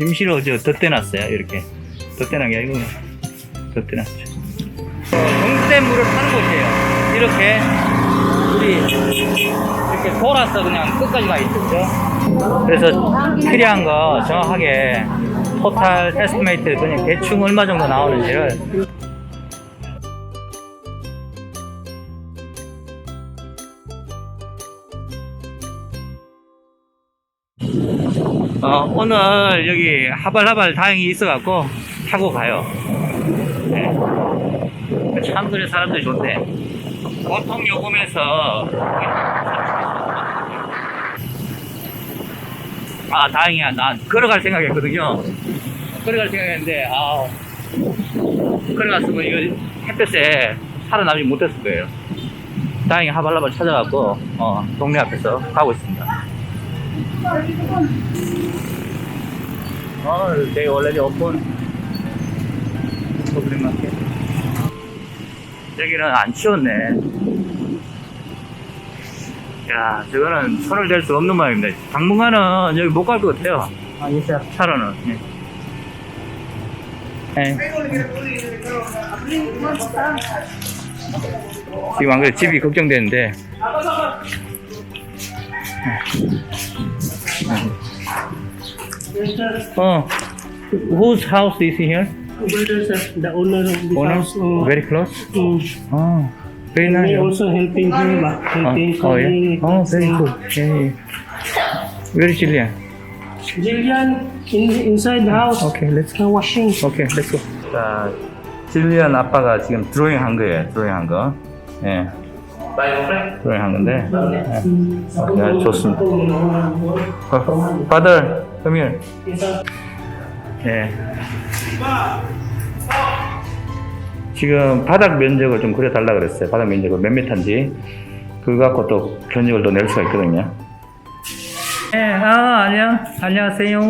임시로 저 덧대놨어요. 이렇게 덧대는 게 아니고 덧대놨죠. 동댐 물을 파는 곳이에요. 이렇게 물이 이렇게 돌아서 그냥 끝까지 가 있죠. 그래서 필요한 거 정확하게 토탈 에스티메이트 그냥 대충 얼마 정도 나오는지를 어, 오늘 여기 하발하발 다행히 있어갖고 타고 가요. 네. 참들의 사람들이 좋대. 보통 요금에서 아 다행이야. 난 걸어갈 생각했거든요. 걸어갈 생각했는데 아 걸어갔으면 이거 햇볕에 살아남지 못했을 거예요. 다행히 하발라발 찾아갖고 어, 동네 앞에서 가고 있습니다. Oh, they already open. 마켓. 여기는 안 치웠네. 야, 저거는 손을 댈 수 없는 모양입니다. 당분간은 여기 못 갈 것 같아요. 아, 이 차로는. 예. 예. 지금 안 그래 집이 걱정되는데. 어, whose house is here? Brother, sir, the owner of the Owner? house. uh, Very close? mm, Oh, very me nice. also helping him, uh, helping Oh, oh me. yeah. Oh, very good. Yeah, yeah. Where is Jillian? Jillian, in, inside the house. Okay, let's Uh, washing. 오케이, 렛츠고. 자, 질리안 아빠가 지금 드로잉 한 거예요. 드로잉 한 거. 예. 건데. 예. 오케이, 좋습니다. 어, father, come here. 예. 지금 바닥 면적을 좀 그려달라 그랬어요. 바닥 면적을 몇 미터인지. 그거 갖고 또 견적을 또 낼 수가 있거든요. 예, 아, 안녕. 안녕하세요.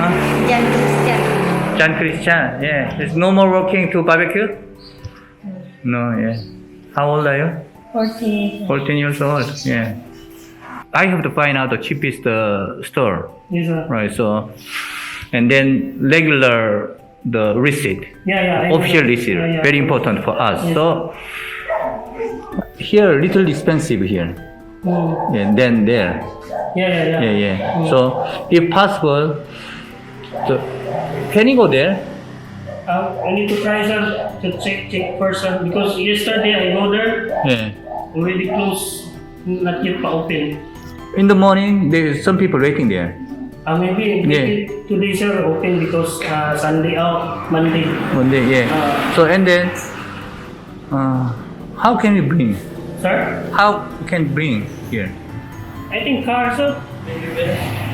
아. Christian. John Christian, yeah. It's no more working to barbecue? No, yeah. How old are you? 14. 14 years old, yeah. I have to find out the cheapest uh, store, Yes, sir. right? So, and then regular the receipt, Yeah, yeah. Know. official receipt, Yeah, yeah. very important for us. Yes. So, here a little expensive here, Mm, and then there, Yeah, yeah, yeah. yeah, yeah. So, if possible, so, can you go there? Uh, I need to try, sir, to check, check first, sir, because yesterday I go there, Yeah. already closed, not yet pa open. In the morning, there's some people waiting there. Uh, maybe, maybe today, sir, open because uh, Sunday out, Monday. Monday, yeah. Uh, So and then, uh, how can we bring? Sir, How can bring here? I think car, sir,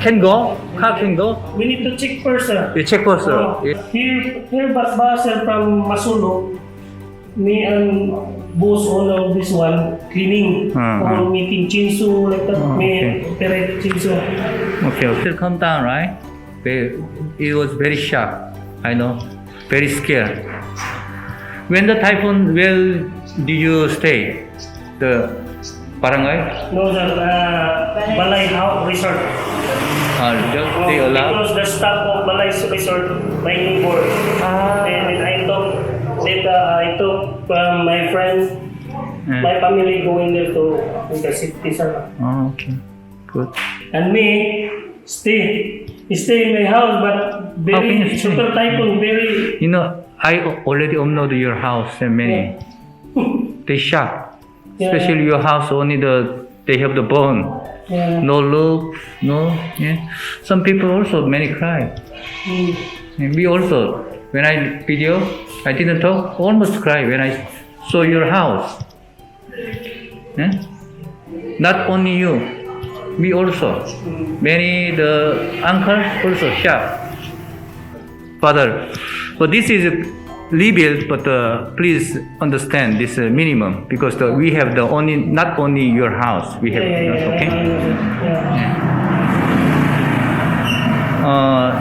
Can go? Car can go? we need to check first, sir. You check first, sir. Oh, Yeah. here, here bus sir from Masulo, me and boss owner of this one cleaning ah, Uh-huh. or ah. making chinsu like that. Oh, me operate chinsu. Okay, still calm down, right? They, it was very sharp. I know, very scared. When the typhoon, where did you stay? The barangay? No, sir, uh, Balay House Resort. Uh, just Oh, they allow. because the staff of Balay Resort, my neighbor. Ah. And then I took, then uh, I took from my friend, Yeah. my family going there to the city, sir. Oh, okay, good. And me, stay, stay in my house, but very stay? super typhoon, very. You know, I already uploaded your house and many. They shock. Yeah. Especially your house only the they have the bone. Yeah. No look, no yeah. Some people also many cry. Mm. And we also when I video I didn't talk, almost cry when I saw your house. Yeah? Not only you, me also. Many the uncles also shocked. Father, but this is rebuilt, but uh, please understand this uh, minimum because the, we have the only not only your house, we have Yeah, yeah, yeah. okay. 어,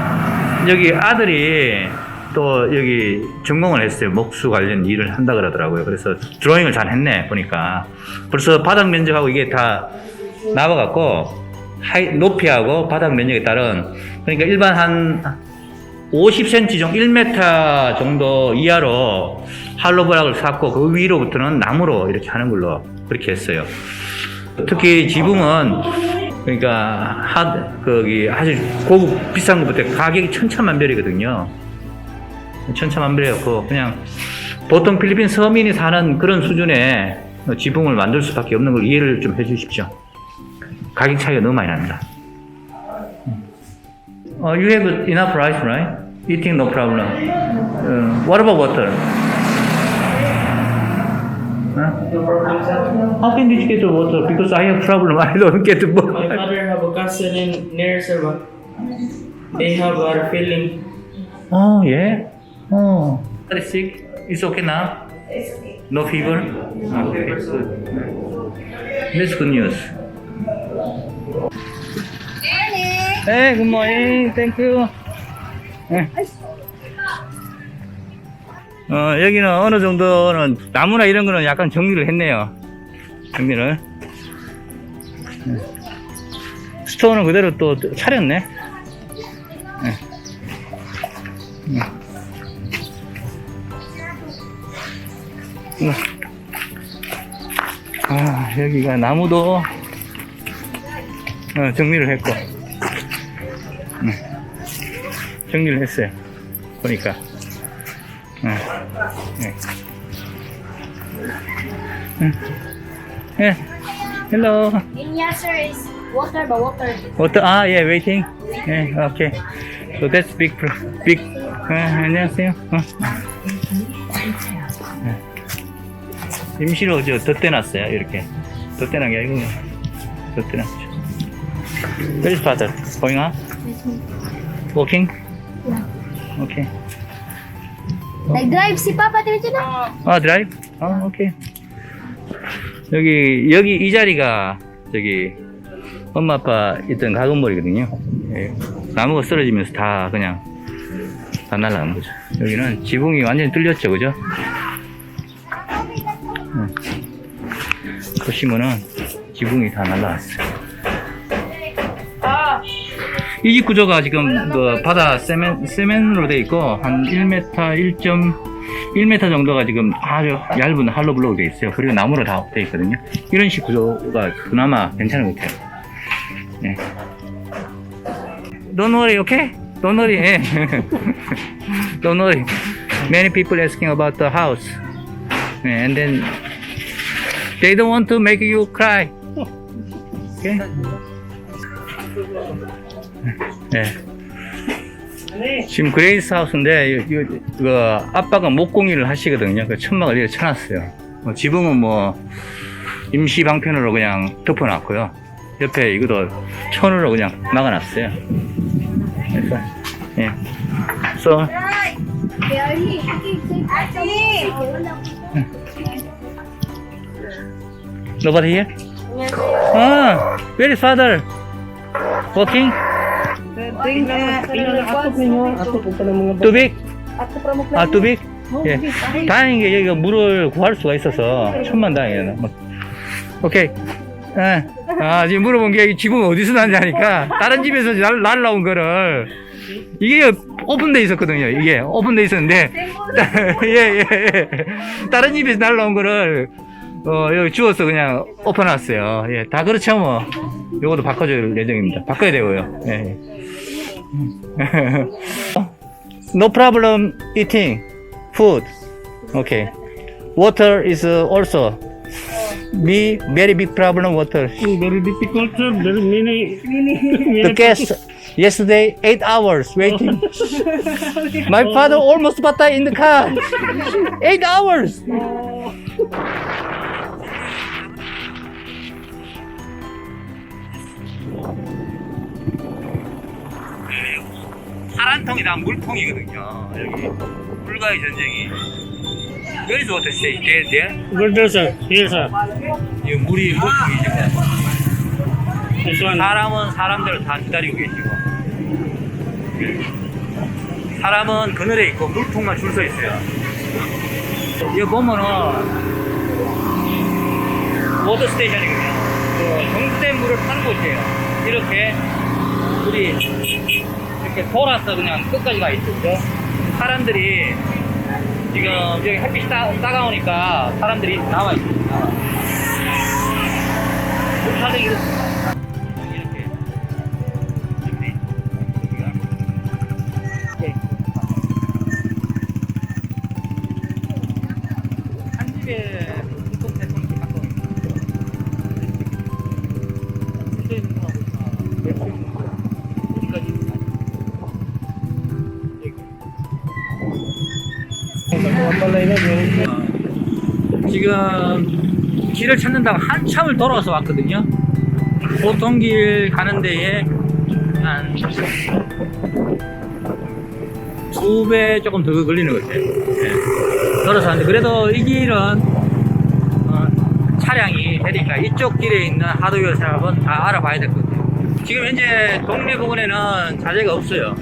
여기 아들이 또 여기 전공을 했어요. 목수 관련 일을 한다 그러더라고요. 그래서 드로잉을 잘 했네, 보니까. 벌써 바닥 면적하고 이게 다 나와갖고, 하이, 높이하고 바닥 면적에 따른 그러니까 일반 한 50cm 정도, 1m 정도 이하로 할로브락을 샀고 그 위로부터는 나무로 이렇게 하는 걸로 그렇게 했어요. 특히 지붕은 그러니까 하, 거기 아주 고급 비싼 것부터 가격이 천차만별이거든요. 천차만별이었고 그냥 보통 필리핀 서민이 사는 그런 수준의 지붕을 만들 수밖에 없는 걸 이해를 좀 해주십시오. 가격 차이가 너무 많이 납니다. Uh, you have enough rice, right? Eating no problem. Uh, what about water? Huh? How can you get the water? Because I have problem. I don't get the My water. father have a cousin in near Serva. They have a feeling. Oh yeah. Oh. Are you sick? It's okay now. It's okay. No fever. Okay, good. That's good news. Hey, good morning. Thank you. 네. 어, 여기는 어느 정도는 나무나 이런 거는 약간 정리를 했네요. 정리를. 네. 스토어는 그대로 또 차렸네. 네. 네. 네. 아, 여기가 나무도 어, 정리를 했고. 정리를 했어요. 보니까. 네. 네. 음. 예. Hello. In yes, sir, is water, but water. What? Ah, yeah, waiting. Yeah, okay. So that's big, pro- big. 아, 안녕하세요. 어. 네. 임시로 저 덧대놨어요. 이렇게 덧대는 게 아니고 덧대놨죠. Where is father? Going on? Walking? Okay. Nag-drive si Papa dito na. 아 드라이브? 아 오케이 여기 여기 이 자리가 저기 엄마 아빠 있던 가건물이거든요 예. 나무가 쓰러지면서 다 그냥 다 날라간 거죠 여기는 지붕이 완전히 뚫렸죠 그죠 예. 보시면은 지붕이 다 날라갔어요 이집 구조가 지금 그 바다 세멘, 세멘으로 돼 있고 한 1m 1. 1m 정도가 지금 아주 얇은 할로 블록으로 돼 있어요. 그리고 나무로 다 돼 있거든요. 이런 식 구조가 그나마 괜찮은 것 같아요. 네. Don't worry, okay? Don't worry. 예. Don't worry. Many people asking about the house. 네, and then they don't want to make you cry. Okay? 네. 지금 그레이스 하우스인데 이- 이- 그 아빠가 목공일을 하시거든요. 그 천막을 이렇게 쳐놨어요. 뭐 지붕은 뭐 임시 방편으로 그냥 덮어놨고요. 옆에 이것도 천으로 그냥 막아놨어요. 그래서 예. So nobody here? Ah, where is father? Walking? Po ng mga Tubig? 아, tubig? 예. 다행인 게 여기가 물을 구할 수가 있어서 천만 다행이에요. 뭐. 오케이. 예. 아, 지금 물어본 게이 지붕 어디서 났냐 하니까 다른 집에서 날, 날라온 거를 이게 오픈돼 있었거든요. 이게 오픈돼 있었는데 예, 예, 예. 다른 집에서 날라온 거를 어, 여기 주워서 그냥 오픈해놨어요. 예, 다 그렇죠 뭐. 요것도 바꿔줄 예정입니다. 바꿔야 되고요. 예. 예. no problem eating food. Okay. Water is uh, also be very big problem water. Very difficult, sir. Very many, many. The guest yesterday eight hours waiting. My father almost bata in the car. Eight hours. 파란통이 다 물통이거든요. 여기 불가의 전쟁이. There, there? Good, sir. Here, sir. 이 물이. This one. 사람은 사람대로 다 기다리고 계시고 사람은 그늘에 있고 물통만 줄 서 있어요 여기 보면은 워터 스테이션이거든요 그 정수된 물을 파는 곳이에요 이렇게 우리 이렇게 돌아서 그냥 끝까지 가 있죠. 그죠? 사람들이 지금 여기 햇빛이 따, 따가우니까 사람들이 나와 있습니다. 지금 길을 찾는다고 한참을 돌아서 왔거든요. 보통 길 가는 데에 한 두 배 조금 더 걸리는 것 같아요. 예. 돌아서 왔는데 그래도 이 길은 어, 차량이 되니까 이쪽 길에 있는 하드웨어 샵은 다 알아봐야 될 것 같아요. 지금 현재 동네 부근에는 자재가 없어요.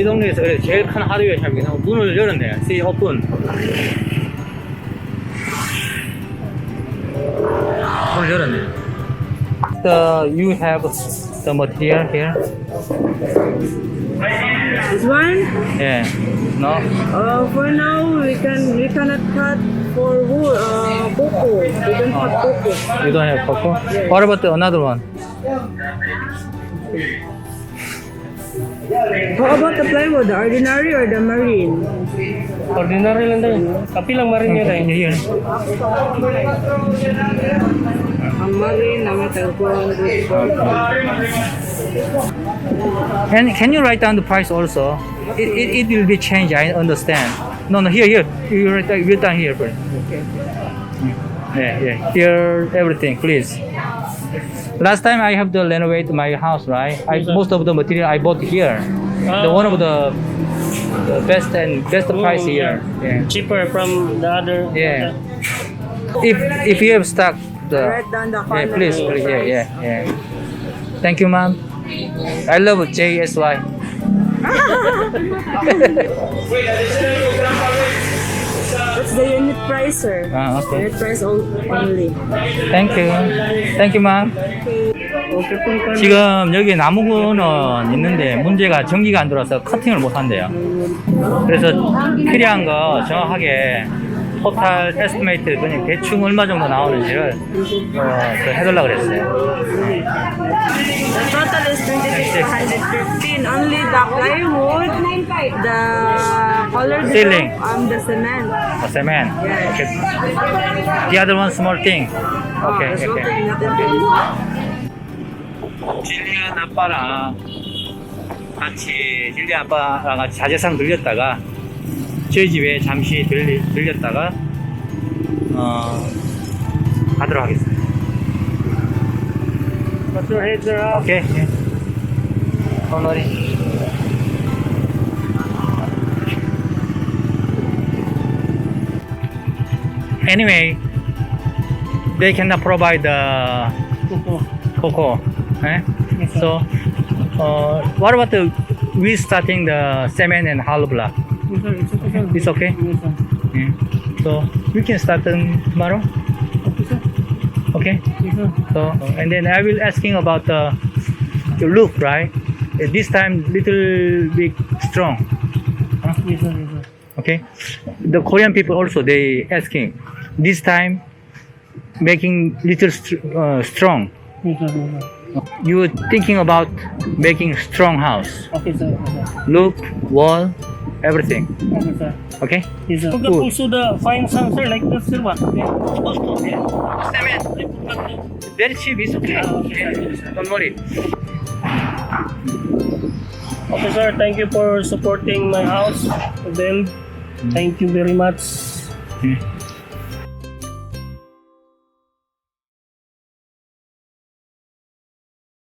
이 동네에서 그래도 제일 큰 하드웨어 샵이긴 하고 문을 열었네요. See open. 문을 열었네요. The you have the material here? This one? Yeah. No. Uh, for now, we can we cannot cut for wood, uh, cocoa. We can cut cocoa. You don't have cocoa? What about the another one? How about the plywood, the ordinary or the marine? Ordinary lang tayo. Kapi lang marin niya tayo. Here. Eh. Ang marine, ang metal Can Can you write down the price also? It, it, it will be changed. I understand. No, no. Here, here. You write down, write down here first. Yeah, yeah. Here, everything, please. Last time I have to renovate my house, right? I, most of the material I bought here. The ah. one of the, the best and best price here. Yeah. Cheaper from the other. Yeah. If if you have stuck the Write down the yeah, color. please, please, yeah, yeah, yeah. Thank you, ma'am. I love JSY. That's the unit price, sir. Ah, okay. Unit price only. Thank you. Thank you, ma'am. 지금 여기 나무구는 있는데 문제가 전기가 안 들어와서 커팅을 못 한대요. 그래서 필요한 거 정확하게 토탈 에스티메이트 그냥 대충 얼마 정도 나오는지를 어, 그 해달라 그랬어요. The total is 26,415. Only the plywood, the color Ceiling. um, the cement. 어. Yes. Okay. The other one small thing. Oh, Okay, okay. nothing. 진리안 아빠랑 같이 진리안 아빠랑 같이 자재상 들렸다가 저희 집에 잠시 들리, 들렸다가 어 가도록 하겠습니다. Put your heads around. 오케이. 예. 오늘이 Anyway, they cannot provide the cocoa. Eh? Yes, sir. So, uh, what about the we starting the cement and hollow block? Yes, sir. It's. It's okay. Yes, sir. Yeah. So we can start tomorrow. Okay, sir. Okay. Yes, sir. So and then I will asking about the, the roof, right? Uh, This time little bit strong. Yes, sir. Yes, sir. Okay. The Korean people also they asking this time making little str- uh, strong. Yes, sir. Yes, sir. You thinking about making strong house, Okay, sir. Sir. look, wall, everything. Okay, sir. Okay. Yes, sir. Pag Good. also the fine sound, sir, like this, sir, ba? Supposed to, yeah. Cement. Very cheap. It's okay. Ah, okay, sir. Yes, sir. Don't worry. Okay, sir. Thank you for supporting my house, to build. Thank you very much.